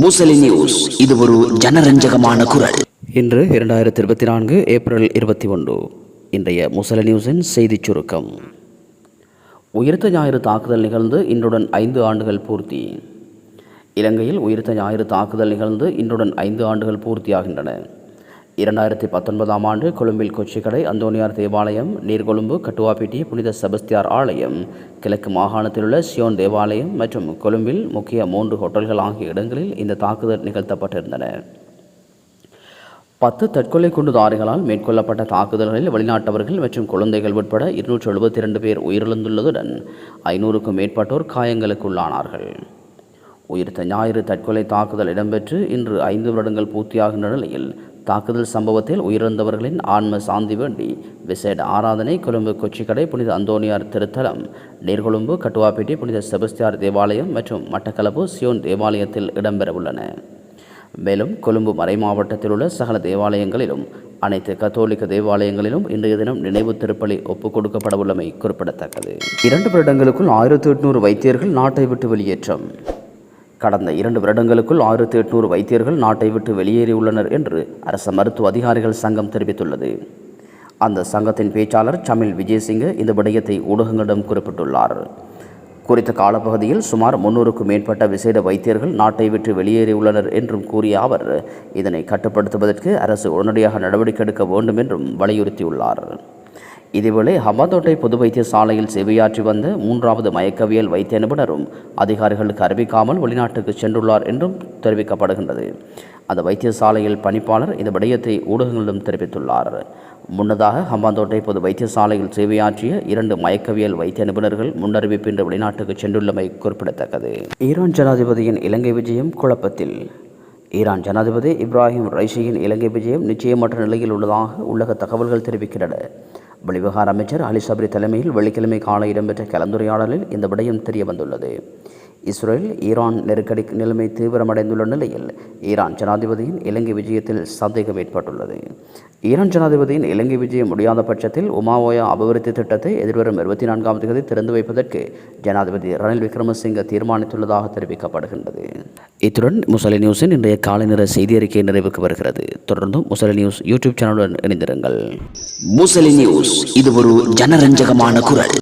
Musali news. இது ஒரு ஜனரஞ்சகமான குரல். இன்று இரண்டாயிரத்தி இருபத்தி நான்கு ஏப்ரல் இருபத்தி ஒன்று. இன்றைய முசலி நியூஸின் செய்திச் சுருக்கம். உயிர்த்த ஞாயிறு தாக்குதல் நிகழ்ந்து இன்றுடன் ஐந்து ஆண்டுகள் பூர்த்தி. இலங்கையில் உயிர்த்த ஞாயிறு தாக்குதல் நிகழ்ந்து இன்றுடன் ஐந்து ஆண்டுகள் பூர்த்தியாகின்றன. இரண்டாயிரத்தி பத்தொன்பதாம் ஆண்டு கொழும்பில் கொச்சிக்கடை அந்தோனியார் தேவாலயம் நீர்கொழும்பு கட்டுவாப்பேட்டி புனித செபஸ்தியார் ஆலயம் கிழக்கு மாகாணத்தில் உள்ள சியோன் தேவாலயம் மற்றும் கொழும்பில் முக்கிய மூன்று ஹோட்டல்கள் ஆகிய இடங்களில் இந்த தாக்குதல் நிகழ்த்தப்பட்டிருந்தன. பத்து தற்கொலை குண்டுதாரிகளால் மேற்கொள்ளப்பட்ட தாக்குதல்களில் வெளிநாட்டவர்கள் மற்றும் குழந்தைகள் உட்பட இருநூற்று எழுபத்தி இரண்டு பேர் உயிரிழந்துள்ளதுடன் ஐநூறுக்கும் மேற்பட்டோர் காயங்களுக்குள்ளானார்கள். உயிர்த்த ஞாயிறு தற்கொலை தாக்குதல் இடம்பெற்று இன்று ஐந்து வருடங்கள் பூர்த்தியாகின்ற நிலையில் தாக்குதல் சம்பவத்தில் உயிரிழந்தவர்களின் ஆன்ம சாந்தி வேண்டி விசேட ஆராதனை கொழும்பு கொச்சிக்கடை புனித அந்தோனியார் திருத்தலம் நீர்கொழும்பு கட்டுவாப்பேட்டை புனித செபஸ்தியார் தேவாலயம் மற்றும் மட்டக்களப்பு சியோன் தேவாலயத்தில் இடம்பெறவுள்ளன. மேலும் கொழும்பு மறை மாவட்டத்தில் உள்ள சகல தேவாலயங்களிலும் அனைத்து கத்தோலிக்க தேவாலயங்களிலும் இன்றைய தினம் நினைவு திருப்பலி ஒப்புக் கொடுக்கப்படவுள்ளமை குறிப்பிடத்தக்கது. இரண்டு வருடங்களுக்குள் ஆயிரத்தி எட்நூறு வைத்தியர்கள் நாட்டை விட்டு வெளியேற்றம். கடந்த இரண்டு வருடங்களுக்குள் ஆயிரத்தி எட்நூறு வைத்தியர்கள் நாட்டை விட்டு வெளியேறியுள்ளனர் என்று அரச மருத்துவ அதிகாரிகள் சங்கம் தெரிவித்துள்ளது. அந்த சங்கத்தின் பேச்சாளர் சமில் விஜயசிங்க இந்த விடயத்தை ஊடகங்களிடம் குறிப்பிட்டுள்ளார். குறித்த காலப்பகுதியில் சுமார் முன்னூறுக்கும் மேற்பட்ட விசேட வைத்தியர்கள் நாட்டை விட்டு வெளியேறியுள்ளனர் என்றும் கூறிய அவர் இதனை கட்டுப்படுத்துவதற்கு அரசு உடனடியாக நடவடிக்கை எடுக்க வேண்டும் என்றும் வலியுறுத்தியுள்ளார். இதேவேளை ஹம்பாந்தோட்டை பொது வைத்தியசாலையில் சேவையாற்றி வந்த மூன்றாவது மயக்கவியல் வைத்திய நிபுணரும் அதிகாரிகளுக்கு அறிவிக்காமல் வெளிநாட்டுக்கு சென்றுள்ளார் என்றும் தெரிவிக்கப்படுகின்றது. அந்த வைத்தியசாலையில் பணிப்பாளர் இந்த விடயத்தை ஊடகங்களிடம் தெரிவித்துள்ளார். முன்னதாக ஹம்பாந்தோட்டை பொது வைத்தியசாலையில் சேவையாற்றிய இரண்டு மயக்கவியல் வைத்திய நிபுணர்கள் முன்னறிவிப்பின்றி வெளிநாட்டுக்கு சென்றுள்ளமை குறிப்பிடத்தக்கது. ஈரான் ஜனாதிபதியின் இலங்கை விஜயம் குழப்பத்தில். ஈரான் ஜனாதிபதி இப்ராஹிம் ரைஷியின் இலங்கை விஜயம் நிச்சயமற்ற நிலையில் உள்ளதாக உள்ளக தகவல்கள் தெரிவிக்கின்றன. வெளிவிவகார அமைச்சர் அலி சபரி தலைமையில் வெள்ளிக்கிழமை காலை இடம்பெற்ற கலந்துரையாடலில் இந்த விடயம் தெரிய வந்துள்ளது இஸ்ரேல் ஈரான் நெருக்கடி நிலைமை தீவிரமடைந்துள்ள நிலையில் ஈரான் ஜனாதிபதியின் இலங்கை விஜயத்தில் சந்தேகம் ஏற்பட்டுள்ளது. ஈரான் ஜனாதிபதியின் இலங்கை விஜயம் முடியாத பட்சத்தில் உமாவோயா அபிவிருத்தி திட்டத்தை எதிர்வரும் இருபத்தி நான்காம் தேதி திறந்து வைப்பதற்கு ஜனாதிபதி ரணில் விக்ரமசிங்க தீர்மானித்துள்ளதாக தெரிவிக்கப்படுகின்றது. இத்துடன் முசலி நியூஸின் இன்றைய காலை நேர செய்தி அறிக்கை நிறைவுக்கு வருகிறது. தொடர்ந்தும் முசலி நியூஸ் யூடியூப் சேனலுடன் இணைந்திருங்கள். முசலி நியூஸ் இது ஒரு ஜனரஞ்சகமான குரல்.